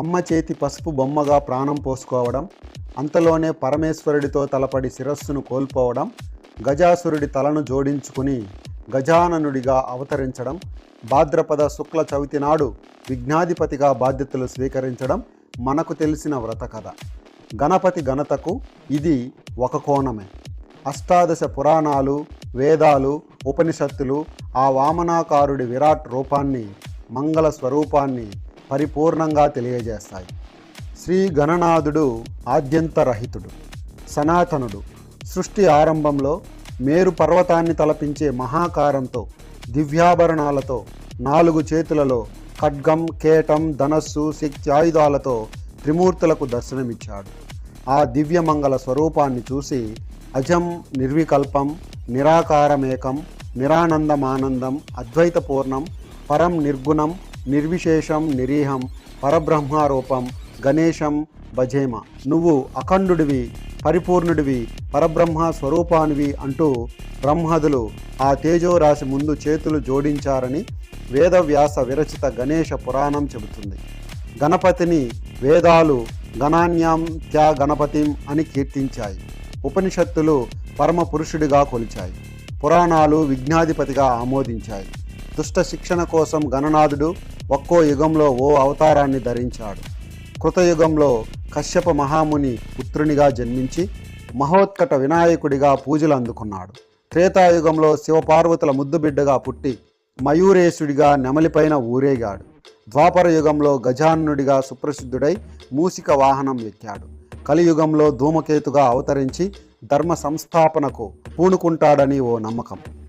అమ్మ చేతి పసుపు బొమ్మగా ప్రాణం పోసుకోవడం అంతలోనే పరమేశ్వరుడితో తలపడి శిరస్సును కోల్పోవడం గజాసురుడి తలను జోడించుకుని గజాననుడిగా అవతరించడం భాద్రపద శుక్ల చవితి నాడు విఘ్నాధిపతిగా బాధ్యతలు స్వీకరించడం మనకు తెలిసిన వ్రత కథ. గణపతి ఘనతకు ఇది ఒక కోణమే. అష్టాదశ పురాణాలు వేదాలు ఉపనిషత్తులు ఆ వామనాకారుడి విరాట్ రూపాన్ని మంగళ స్వరూపాన్ని పరిపూర్ణంగా తెలియజేస్తాయి. శ్రీ గణనాథుడు ఆద్యంతరహితుడు సనాతనుడు. సృష్టి ఆరంభంలో మేరు పర్వతాన్ని తలపించే మహాకారంతో దివ్యాభరణాలతో నాలుగు చేతులలో ఖడ్గం కేటం ధనస్సు శక్తి ఆయుధాలతో త్రిమూర్తులకు దర్శనమిచ్చాడు. ఆ దివ్యమంగళ స్వరూపాన్ని చూసి అజం నిర్వికల్పం నిరాకారమేకం నిరానందమానందం అద్వైతపూర్ణం పరం నిర్గుణం నిర్విశేషం నిరీహం పరబ్రహ్మారూపం గణేశం భజేమ. నువ్వు అఖండుడివి పరిపూర్ణుడివి పరబ్రహ్మ స్వరూపానివి అంటూ బ్రహ్మదులు ఆ తేజోరాశి ముందు చేతులు జోడించారని వేదవ్యాస విరచిత గణేష పురాణం చెబుతుంది. గణపతిని వేదాలు గణాన్యాం త్యా గణపతిం అని కీర్తించాయి. ఉపనిషత్తులు పరమ పురుషుడిగా కొలిచాయి. పురాణాలు విజ్ఞాధిపతిగా ఆమోదించాయి. దుష్ట శిక్షణ కోసం గణనాథుడు ఒక్కో యుగంలో ఓ అవతారాన్ని ధరించాడు. కృతయుగంలో కశ్యప మహాముని పుత్రునిగా జన్మించి మహోత్కట వినాయకుడిగా పూజలు అందుకున్నాడు. త్రేతాయుగంలో శివపార్వతుల ముద్దుబిడ్డగా పుట్టి మయూరేశుడిగా నెమలిపైన ఊరేగాడు. ద్వాపర యుగంలో గజానుడిగా సుప్రసిద్ధుడై మూసిక వాహనం ఎక్కాడు. కలియుగంలో ధూమకేతుగా అవతరించి ధర్మ సంస్థాపనకు పూనుకుంటాడని ఓ నమ్మకం.